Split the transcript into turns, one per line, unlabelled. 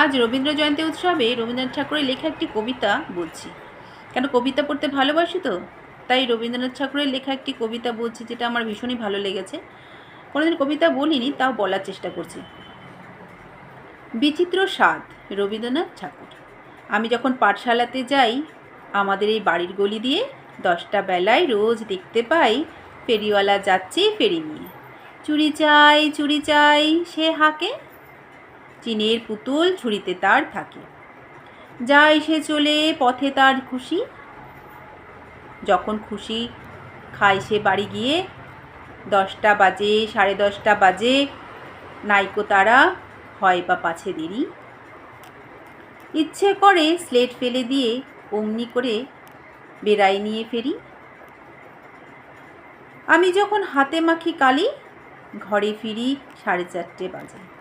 আজ রবীন্দ্র জয়ন্তী উৎসবে রবীন্দ্রনাথ ঠাকুরের লেখা একটি কবিতা বলছি। কেন কবিতা পড়তে ভালোবাসি তো? তাই রবীন্দ্রনাথ ঠাকুরের লেখা একটি কবিতা বলছি যেটা আমার ভীষণই ভালো লেগেছে। কোনোদিন কবিতা বলিনি, তাও বলার চেষ্টা করছি। বিচিত্র স্বাদ রবীন্দ্রনাথ ঠাকুর। আমি যখন পাঠশালাতে যাই, আমাদের এই বাড়ির গলি দিয়ে দশটা বেলায় রোজ দেখতে পাই, ফেরিওয়ালা যাচ্ছে ফেরি নিয়ে। চুরি চাই চুরি চাই, সে হাঁকে চিনের পুতুল ঝুড়িতে তার থাকে। যা এসে চলে পথে তার খুশি। যখন খুশি খায় সে বাড়ি গিয়ে, দশটা বাজে, সাড়ে দশটা বাজে, নাইকো তারা হয় বা পাছে দেরি। ইচ্ছে করে স্লেট ফেলে দিয়ে অমনি করে বেড়াই নিয়ে ফেরি। আমি যখন হাতে মাখি কালি, ঘরে ফিরি সাড়ে চারটে বাজে।